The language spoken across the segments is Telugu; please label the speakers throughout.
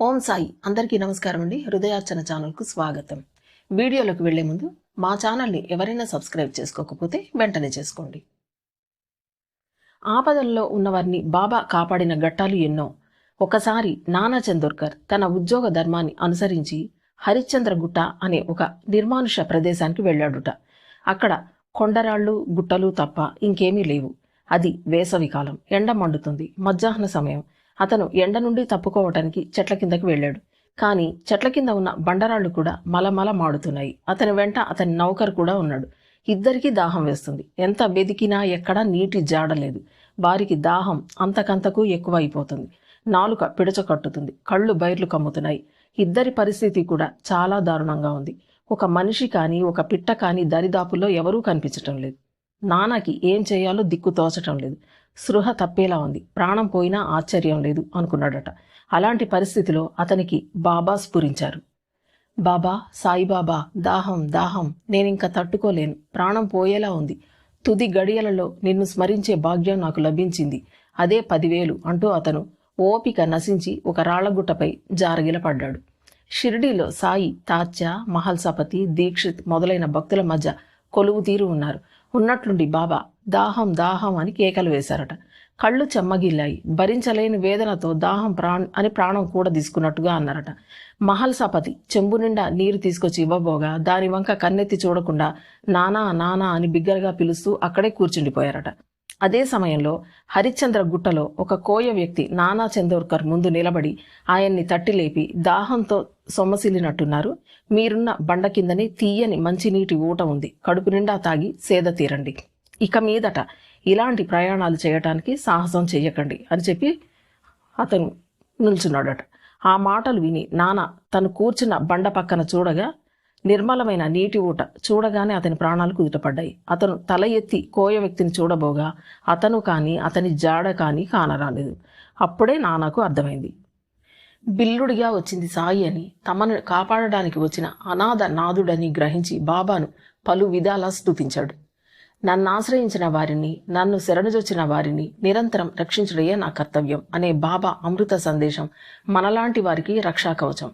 Speaker 1: ఓం సాయి. అందరికీ నమస్కారం అండి. హృదయార్చన ఛానల్కు స్వాగతం. వీడియోలోకి వెళ్ళే ముందు మా ఛానల్ని ఎవరైనా సబ్స్క్రైబ్ చేసుకోకపోతే వెంటనే చేసుకోండి. ఆపదల్లో ఉన్నవారిని బాబా కాపాడిన ఘట్టాలు ఎన్నో. ఒకసారి నానా చందోర్కర్ తన ఉద్యోగ ధర్మాన్ని అనుసరించి హరిశ్చంద్ర గుట్ట అనే ఒక నిర్మానుష ప్రదేశానికి వెళ్ళాడుట. అక్కడ కొండరాళ్ళు గుట్టలు తప్ప ఇంకేమీ లేవు. అది వేసవి కాలం ఎండ మండుతుంది. మధ్యాహ్న సమయం. అతను ఎండ నుండి తప్పుకోవటానికి చెట్ల కిందకి వెళ్ళాడు. కానీ చెట్ల కింద ఉన్న బండరాళ్ళు కూడా మలమల మాడుతున్నాయి. అతని వెంట అతని నౌకర్ కూడా ఉన్నాడు. ఇద్దరికీ దాహం వేస్తుంది. ఎంత వెదికినా ఎక్కడా నీటి జాడలేదు వారికి దాహం అంతకంతకు ఎక్కువ అయిపోతుంది నాలుక పిడచ కట్టుతుంది. కళ్ళు బైర్లు కమ్ముతున్నాయి. ఇద్దరి పరిస్థితి కూడా చాలా దారుణంగా ఉంది. ఒక మనిషి కానీ ఒక పిట్ట కానీ దరిదాపుల్లో ఎవరూ కనిపించటం లేదు. నాన్నకి ఏం చేయాలో దిక్కు తోచటం లేదు. స్పృహ తప్పేలా ఉంది. ప్రాణం పోయినా ఆశ్చర్యం లేదు అనుకున్నాడట. అలాంటి పరిస్థితిలో అతనికి బాబా స్ఫురించారు. బాబా సాయిబాబా దాహం దాహం నేనింక తట్టుకోలేను. ప్రాణం పోయేలా ఉంది. తుది గడియలలో నిన్ను స్మరించే భాగ్యం నాకు లభించింది. అదే పదివేలు అంటూ అతను ఓపిక నశించి ఒక రాళ్ళగుట్టపై జారగిలపడ్డాడు. షిరిడీలో సాయి తాత్య మహల్సాపతి దీక్షిత్ మొదలైన భక్తుల మధ్య కొలువు తీరు ఉన్నారు. ఉన్నట్లుండి బాబా. దాహం దాహం అని కేకలు వేశారట. కళ్ళు చెమ్మగిల్లాయి. భరించలేని వేదనతో దాహం ప్రాణ్ అని ప్రాణం కూడా తీసుకున్నట్టుగా అన్నారట. మహల్సాపతి చెంబు నిండా నీరు తీసుకొచ్చి ఇవ్వబోగా దాని వంక కన్నెత్తి చూడకుండా నానా నానా అని బిగ్గరగా పిలుస్తూ అక్కడే కూర్చుండిపోయారట. అదే సమయంలో హరిశ్చంద్ర గుట్టలో ఒక కోయ వ్యక్తి నానా చందోర్కర్ ముందు నిలబడి ఆయన్ని తట్టి లేపి దాహంతో సొమ్మసిల్లినట్టున్నారు. మీరున్న బండ కిందనే తీయని మంచినీటి ఊట ఉంది. కడుపు నిండా తాగి సేద తీరండి. ఇక మీదట ఇలాంటి ప్రయాణాలు చేయటానికి సాహసం చెయ్యకండి అని చెప్పి అతను నిల్చున్నాడట. ఆ మాటలు విని నాన్న తను కూర్చున్న బండ పక్కన చూడగా నిర్మలమైన నీటి ఊట చూడగానే అతని ప్రాణాలు కుదుటపడ్డాయి. అతను తల ఎత్తి కోయ వ్యక్తిని చూడబోగా అతను కానీ అతని జాడ కానీ కానరాలేదు. అప్పుడే నాన్నకు అర్థమైంది. బిల్లుడిగా వచ్చింది సాయి అని తమను కాపాడడానికి వచ్చిన అనాథ నాదుడని గ్రహించి బాబాను పలు విధాలా స్థుతించాడు నన్ను ఆశ్రయించిన వారిని నన్ను శరణుజొచ్చిన వారిని నిరంతరం రక్షించడయే నా కర్తవ్యం అనే బాబా అమృత సందేశం మనలాంటి వారికి రక్షా కవచం.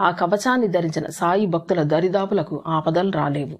Speaker 1: ఆ కవచాన్ని ధరించిన సాయి భక్తుల దరిదాపులకు ఆపదలు రాలేవు.